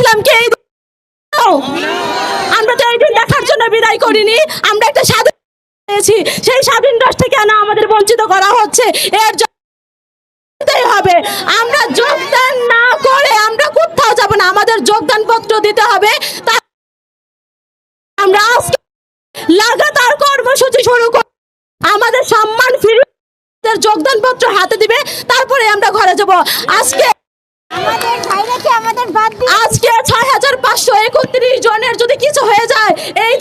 করেছিলাম কি আমরা তো দেখার জন্য বিদায় করিনি, আমরা একটা স্বাধীন সেই স্বাধীন আমাদের বঞ্চিত করা হচ্ছে, এর হবে। আমরা যোগদান না করে আমরা কোথাও যাব না, আমাদের যোগদান পত্র দিতে হবে। আমরা লাগাতার কর্মসূচি শুরু কর আমাদের সম্মান ফিরে আমাদের যোগদান পত্র হাতে দিবে, তারপরে আমরা ঘরে যাব। আজকে আজকে ছয় হাজার পাঁচশো একত্রিশ জনের যদি কিছু হয়ে যায় এই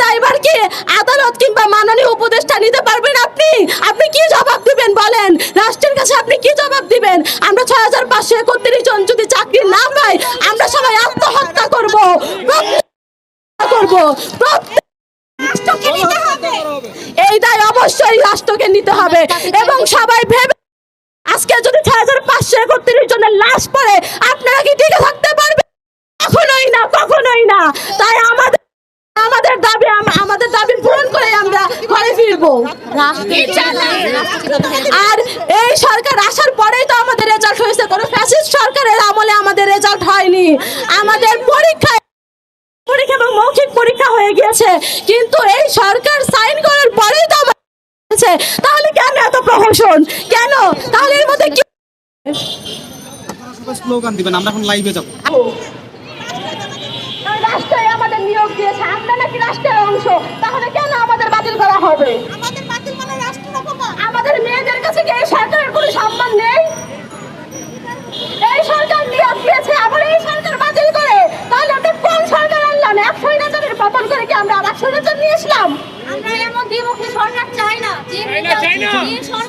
কি আদালত কিংবা মাননীয় উপদেষ্টা নিতে পারবেন আপনি? আপনি কি জবাব দিবেন বলেন? রাষ্ট্রের কাছে আপনি কি জবাব দিবেন? আমরা ছয় হাজার পাঁচশো একত্রিশ জন যদি চাকরি না পাই আমরা সবাই আত্মহত্যা করব। করব এই দায় অবশ্যই রাষ্ট্রকে নিতে হবে। এবং সবাই ভেবে আজকে যদি ছয় হাজার পাঁচশো একত্রিশ জনের লাশ পড়ে, আপনারা কি টিকে থাকতে পারবেন? কখনোই না কখনোই না। তাই আমাদের আমাদের দাবি আমাদের দাবি পূরণ করে আমরা ঘরে ফিরবো। আর এই সরকার আসার পরেই তো আমাদের রেজাল্ট হয়েছে। কোনো ফ্যাসিস্ট সরকারের আমলে আমাদের রেজাল্ট হয়নি। আমাদের পরীক্ষায় পরীক্ষা এবং মৌখিক পরীক্ষা হয়ে গিয়েছে। কিন্তু এই সরকার সাইন করার পরেই তো আমার হয়েছে। তাহলে কেন এত প্রহসন কেন তাহলে এর মধ্যে কি স্লোগান দিবেন আমরা এখন লাইভে যাব যে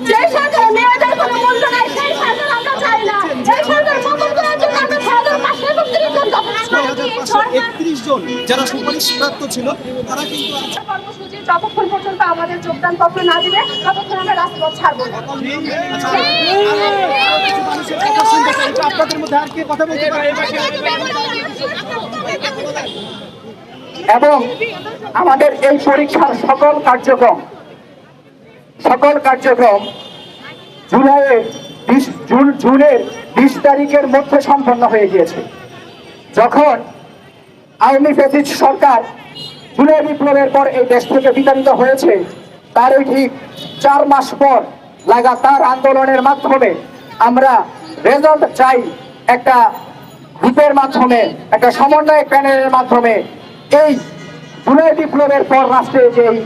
যে সরকার মেয়েদের কোনো মূল্য নাই সেই সরকার আমরা চাই না এই সরকার পতন করার জন্য আমরা ছয় পাঁচশো একত্রিশ জন দখল ছয় হাজার পাঁচশো একত্রিশ জন যারা সুপারিশ প্রাপ্ত ছিল তারা কিন্তু কর্মসূচি যতক্ষণ পর্যন্ত আমাদের যোগদান পত্র না দিবে ততক্ষণ আমরা রাজপথ ছাড়বো আচ্ছা, আপনাদের মধ্যে আর কে কথা বলতে পারে এবং আমাদের এই পরীক্ষার সকল কার্যক্রম সকল কার্যক্রম জুলাইয়ের বিশ, জুন, জুনের বিশ তারিখের মধ্যে সম্পন্ন হয়ে গিয়েছে। যখন আওয়ামী ফেসিস্ট সরকার জুলাই বিপ্লবের পর এই দেশ থেকে বিতাড়িত হয়েছে, তারই ঠিক চার মাস পর লাগাতার আন্দোলনের মাধ্যমে আমরা রেজাল্ট চাই একটা গ্রুপের মাধ্যমে, একটা সমন্বয় প্যানেলের মাধ্যমে। এই জুলাই বিপ্লবের পর রাষ্ট্রে যেই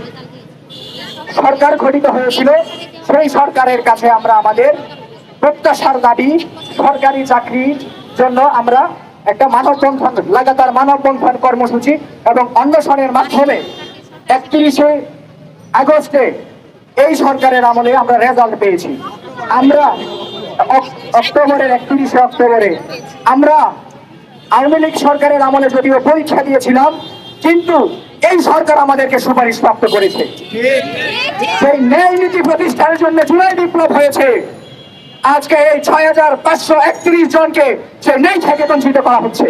সরকার গঠিত হয়েছিল, সেই সরকারের কাছে আমরা আমাদের প্রত্যাশার দাবি, সরকারি চাকরির জন্য আমরা একটা মানব মানববন্ধন, লাগাতার মানব মানববন্ধন কর্মসূচি এবং অন্বেষণের মাধ্যমে একত্রিশে আগস্টে এই সরকারের আমলে আমরা রেজাল্ট পেয়েছি। আমরা অক- অক্টোবরের একত্রিশে অক্টোবরে আমরা আওয়ামী লীগ সরকারের আমলে যদিও পরীক্ষা দিয়েছিলাম কিন্তু এই সরকার আমাদেরকে সুপারিশ প্রাপ্ত করেছে। সেই ন্যায় নীতি প্রতিষ্ঠানের জন্য জুলাই বিপ্লব হয়েছে। আজকে এই ছয় হাজার পাঁচশো একত্রিশ জনকে সেই ন্যায় থেকে বঞ্চিত করা হচ্ছে।